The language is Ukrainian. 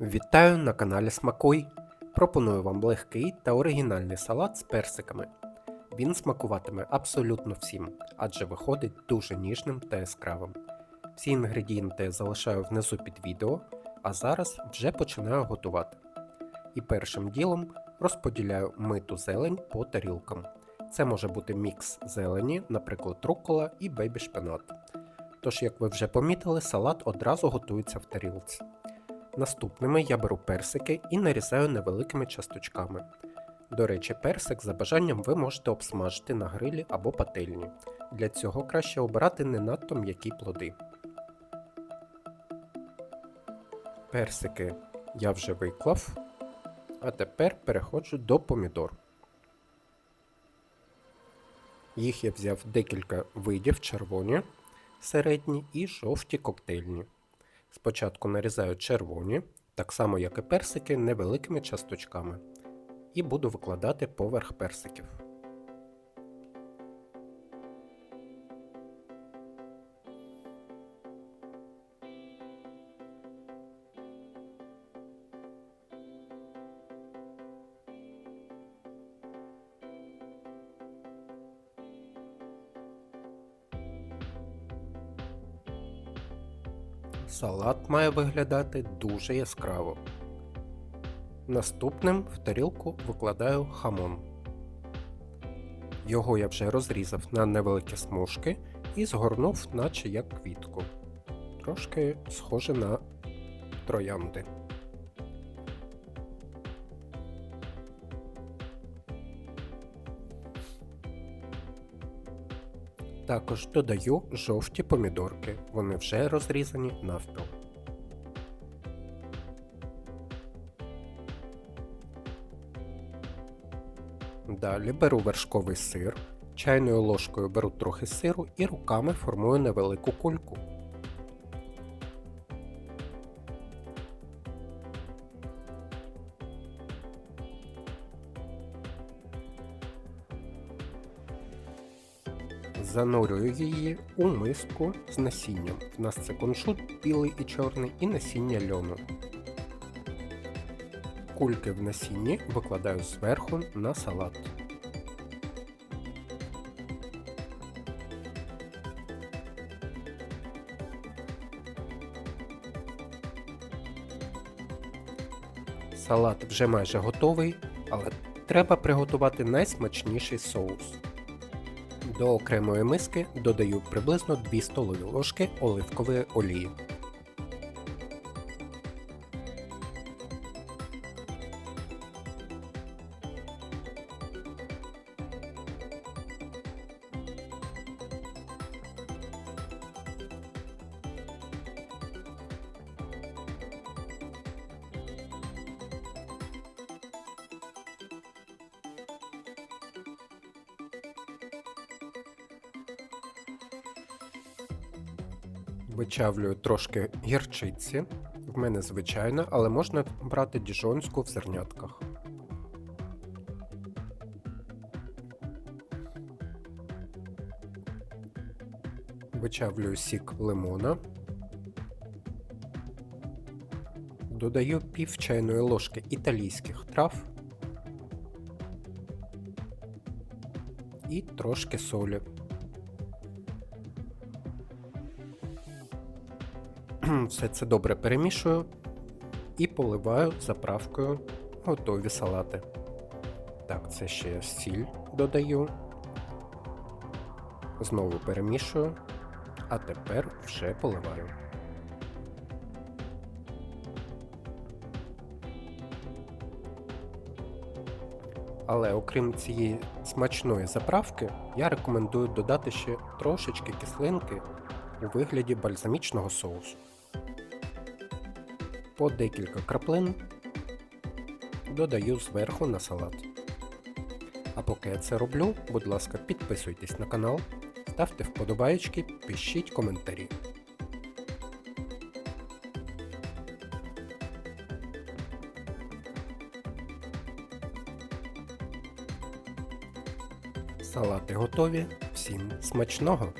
Вітаю на каналі Смакуй. Пропоную вам легкий та оригінальний салат з персиками. Він смакуватиме абсолютно всім, адже виходить дуже ніжним та яскравим. Всі інгредієнти залишаю внизу під відео, а зараз вже починаю готувати. І першим ділом розподіляю миту зелень по тарілкам. Це може бути мікс зелені, наприклад, рукола і бейбі шпинат. Тож, як ви вже помітили, салат одразу готується в тарілці. Наступними я беру персики і нарізаю невеликими часточками. До речі, персик за бажанням ви можете обсмажити на грилі або пательні. Для цього краще обирати не надто м'які плоди. Персики я вже виклав, а тепер переходжу до помідор. Їх я взяв декілька видів червоні, середні і жовті коктейльні. Спочатку нарізаю червоні, так само як і персики, невеликими часточками, і буду викладати поверх персиків. Салат має виглядати дуже яскраво. Наступним в тарілку викладаю хамон. Його я вже розрізав на невеликі смужки і згорнув, наче як квітку. Трошки схоже на троянди. Також додаю жовті помідорки, вони вже розрізані навпіл. Далі беру вершковий сир, чайною ложкою беру трохи сиру і руками формую невелику кульку. Занурюю її у миску з насінням. У нас це кунжут білий і чорний і насіння льону. Кульки в насінні викладаю зверху на салат. Салат вже майже готовий, але треба приготувати найсмачніший соус. До окремої миски додаю приблизно 2 столові ложки оливкової олії. Вичавлюю трошки гірчиці. В мене звичайна, але можна брати діжонську в зернятках. Вичавлюю сік лимона. Додаю пів чайної ложки італійських трав і трошки солі. Все це добре перемішую і поливаю заправкою готові салати. Так, це ще сіль додаю. Знову перемішую, а тепер вже поливаю. Але окрім цієї смачної заправки, я рекомендую додати ще трошечки кислинки у вигляді бальзамічного соусу. По декілька краплин додаю зверху на салат. А поки я це роблю, будь ласка, підписуйтесь на канал, ставте вподобаєчки, пишіть коментарі. Салати готові. Всім смачного!